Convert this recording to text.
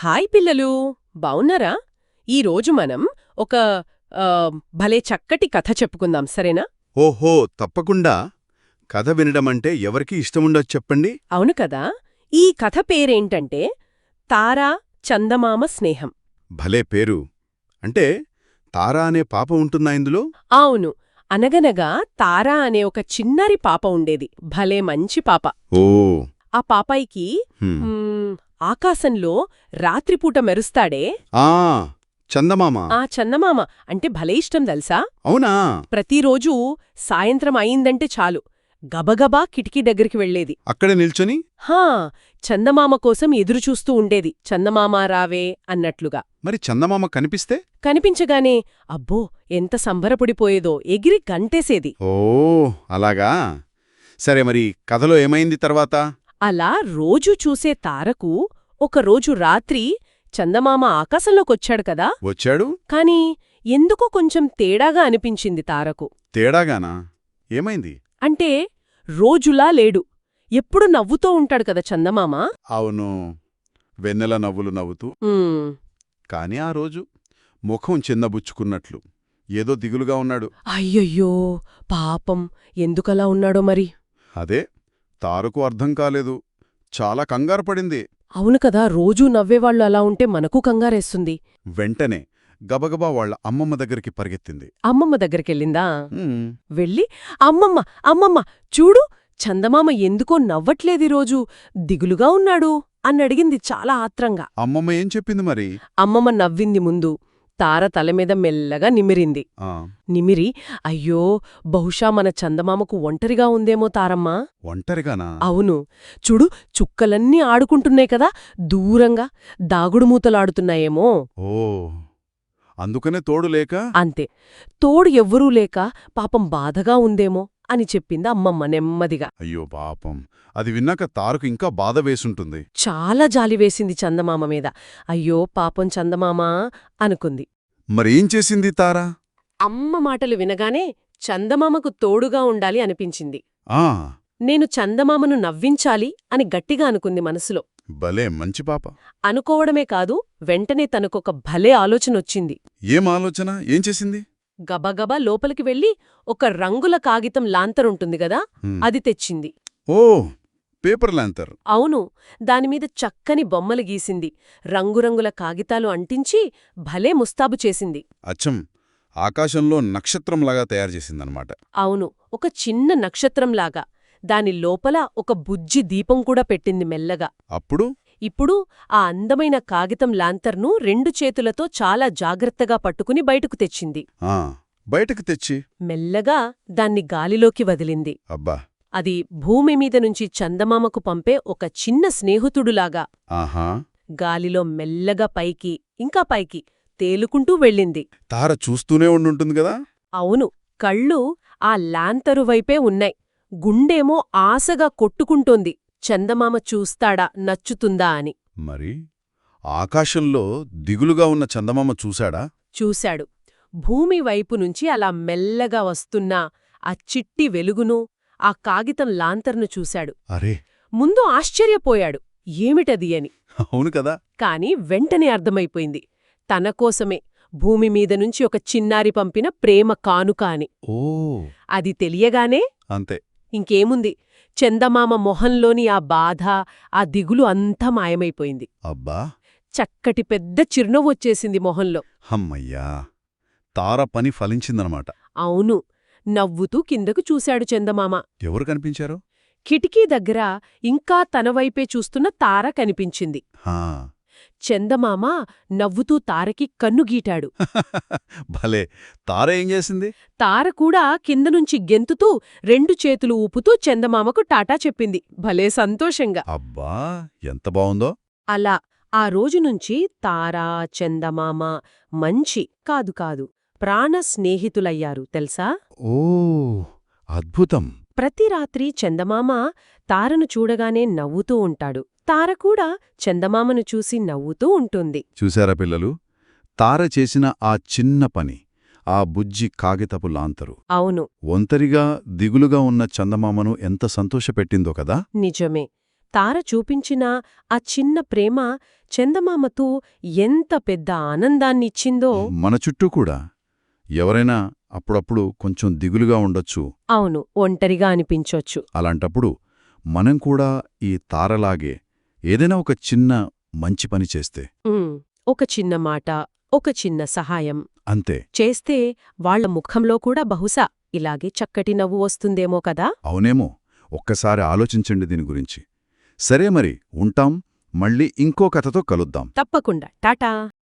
Hi పిల్లలు బావున్నారా? ఈరోజు మనం ఒక భలే చక్కటి కథ చెప్పుకుందాం సరేనా? ఓహో తప్పకుండా. కథ వినడమంటే ఎవరికి ఇష్టముండదు చెప్పండి? అవును కదా. ఈ కథ పేరేంటంటే తారా చందమామ స్నేహం. భలే పేరు. అంటే తారా అనే పాప ఉంటుందా ఇందులో? అవును. అనగనగా తారా అనే ఒక చిన్నారి పాప ఉండేది. భలే మంచి పాప. ఓ. ఆ పాపాయికి ఆకాశంలో రాత్రిపూట మెరుస్తాడే? ఆ చందమామ. ఆ చందమామ. అంటే భలే ఇష్టం తెలుసా అవునా? ప్రతిరోజూ సాయంత్రం అయిందంటే చాలు. గబగబా కిటికీ దగ్గరికి వెళ్ళేది అక్కడే నిల్చొని? హా చందమామ కోసం ఎదురుచూస్తూ ఉండేది. చందమామ రావే అన్నట్లుగా. మరి చందమామ కనిపిస్తే? కనిపించగానే అబ్బో ఎంత సంబరపడిపోయేదో. ఎగిరి గంటేసేది. ఓ అలాగా? సరే మరి కథలో ఏమైంది తర్వాత? అలా రోజూ చూసే తారకు ఒకరోజు రాత్రి చందమామ ఆకాశంలోకొచ్చాడు కదా. వచ్చాడు? కాని ఎందుకో కొంచెం తేడాగా అనిపించింది తారకు. తేడాగానా? ఏమైంది? అంటే రోజులా లేడు. ఎప్పుడు నవ్వుతూ ఉంటాడు కదా చందమామ. అవును. వెన్నెల నవ్వులు నవ్వుతూ. కాని ఆ రోజు ముఖం చిన్నబుచ్చుకున్నట్లు. ఏదో దిగులుగా ఉన్నాడు. అయ్యయ్యో పాపం. ఎందుకలా ఉన్నాడో మరి? అదే తారకు అర్థం కాలేదు. చాలా కంగారు పడింది. అవును కదా రోజూ నవ్వేవాళ్ళు అలా ఉంటే మనకు కంగారేస్తుంది. వెంటనే గబగబా వాళ్ళ అమ్మమ్మ దగ్గరికి పరిగెత్తింది. అమ్మమ్మ దగ్గరికెళ్ళిందా? "ఉమ్, వెళ్ళి అమ్మమ్మ అమ్మమ్మ చూడు చందమామ ఎందుకో నవ్వట్లేది రోజు దిగులుగా ఉన్నాడు అన్నడిగింది చాలా ఆత్రంగా. అమ్మమ్మ ఏం చెప్పింది మరి? అమ్మమ్మ నవ్వింది ముందు తార తలమీద మెల్లగా నిమిరింది. నిమిరి అయ్యో బహుశా మన చందమామకు ఒంటరిగా ఉందేమో తారమ్మా. ఒంటరిగానా? అవును. చూడు చుక్కలన్నీ ఆడుకుంటున్నాయి కదా దూరంగా దాగుడుమూతలాడుతున్నాయేమో ఓ అందుకనే తోడు లేక? అంతే. తోడు ఎవ్వరూ లేక పాపం బాధగా ఉందేమో. అని చెప్పింది అమ్మమ్మ నెమ్మదిగా. అయ్యో పాపం. అది విన్నాక తారకు ఇంకా బాధ వేసుంటుంది. చాలా జాలి వేసింది చందమామ మీద. అయ్యో పాపం చందమామ అనుకుంది. మరేం చేసింది తారా? అమ్మ మాటలు వినగానే చందమామకు తోడుగా ఉండాలి అనిపించింది. ఆ. నేను చందమామను నవ్వించాలి అని గట్టిగా అనుకుంది మనసులో. భలే మంచి పాప. అనుకోవడమే కాదు వెంటనే తనకొక భలే ఆలోచనొచ్చింది. ఏం ఆలోచన? ఏం చేసింది? గబగబా లోపలికి వెళ్ళి ఒక రంగుల కాగితం లాంతరుంటుంది గదా. అది తెచ్చింది. ఓ పేపర్ ల్యాంతర్ అవును దానిమీద చక్కని బొమ్మలు గీసింది. రంగురంగుల కాగితాలు అంటించి భలే ముస్తాబు చేసింది. అచ్చం. ఆకాశంలో నక్షత్రంలాగా తయారు చేసిందనమాట అవును ఒక చిన్న నక్షత్రంలాగా. దాని లోపల ఒక బుజ్జి దీపం కూడా పెట్టింది మెల్లగా. అప్పుడు? ఇప్పుడు ఆ అందమైన కాగితం లాంతర్ను రెండు చేతులతో చాలా జాగ్రత్తగా పట్టుకుని బయటకు తెచ్చింది. బయటకు తెచ్చి? మెల్లగా దాన్ని గాలిలోకి వదిలింది. అబ్బా. అది భూమి మీద నుంచి చందమామకు పంపే ఒక చిన్న స్నేహితుడులాగా. ఆహా. గాలిలో మెల్లగా పైకి ఇంకా పైకి తేలుకుంటూ వెళ్ళింది. తార చూస్తూనే ఉండుంటుంది కదా? అవును కళ్ళు ఆ లాంతరు వైపే ఉన్నాయి. గుండేమో ఆశగా కొట్టుకుంటోంది. చందమామ చూస్తాడా నచ్చుతుందా అని. మరి? ఆకాశంలో దిగులుగా ఉన్న చందమామ చూశాడా? చూశాడు. భూమి వైపు నుంచి అలా మెల్లగా వస్తున్న ఆ చిట్టి వెలుగును ఆ కాగితం లాంతర్ను చూశాడు. అరే! ముందు ఆశ్చర్యపోయాడు. ఏమిటది అని. అవును కదా. కాని వెంటనే అర్థమైపోయింది. తన కోసమే భూమి మీద నుంచి ఒక చిన్నారి పంపిన ప్రేమ కానుక అని. ఓ! అది తెలియగానే అంతే. ఇంకేముంది? చందమామ మొహంలోని ఆ బాధ ఆ దిగులు అంతా మాయమైపోయింది. అబ్బా! చక్కటి పెద్ద చిరునవ్వు వచ్చేసింది మొహంలో. హమ్మయ్యా! తార పని ఫలించిందనమాట. అవును నవ్వుతూ కిందకు చూశాడు చందమామ. ఎవరు కనిపించారు? కిటికీ దగ్గర ఇంకా తన వైపే చూస్తున్న తార కనిపించింది. హా! చందమామ నవ్వుతూ తారకి కన్ను గీటాడు. భలే! తార ఏం చేసింది? తార కూడా కిందనుంచి గెంతుతూ రెండు చేతులు ఊపుతూ చందమామకు టాటా చెప్పింది. భలే సంతోషంగా. అబ్బా! ఎంత బావుందో. అలా ఆ రోజునుంచి తారా చందమామ మంచి కాదు కాదు ప్రాణ స్నేహితులయ్యారు తెలుసా? ఓ! అద్భుతం. ప్రతి రాత్రి చందమామ తారను చూడగానే నవ్వుతూ ఉంటాడు. తార కూడా చందమామను చూసి నవ్వుతూ ఉంటుంది. చూశారా పిల్లలు? తార చేసిన ఆ చిన్న పని ఆ బుజ్జి కాగితపు లాంతరు. అవును. ఒంటరిగా దిగులుగా ఉన్న చందమామను ఎంత సంతోషపెట్టిందో కదా? నిజమే. తార చూపించిన ఆ చిన్న ప్రేమ చందమామతో ఎంత పెద్ద ఆనందాన్నిచ్చిందో మన చుట్టూ కూడా. ఎవరైనా అప్పుడప్పుడు కొంచెం దిగులుగా ఉండొచ్చు. అవును ఒంటరిగా అనిపించొచ్చు. అలాంటప్పుడు మనం కూడా ఈ తారలాగే ఏదైనా ఒక చిన్న మంచి పని చేస్తే. ఒక చిన్న మాట ఒక చిన్న సహాయం. అంతే. చేస్తే వాళ్ళ ముఖంలో కూడా బహుశా ఇలాగే చక్కటి నవ్వు వస్తుందేమో కదా? అవునేమో. ఒక్కసారి ఆలోచించండి దీని గురించి. సరే మరి ఉంటాం. మళ్ళీ ఇంకో కథతో కలుద్దాం. తప్పకుండా. టాటా!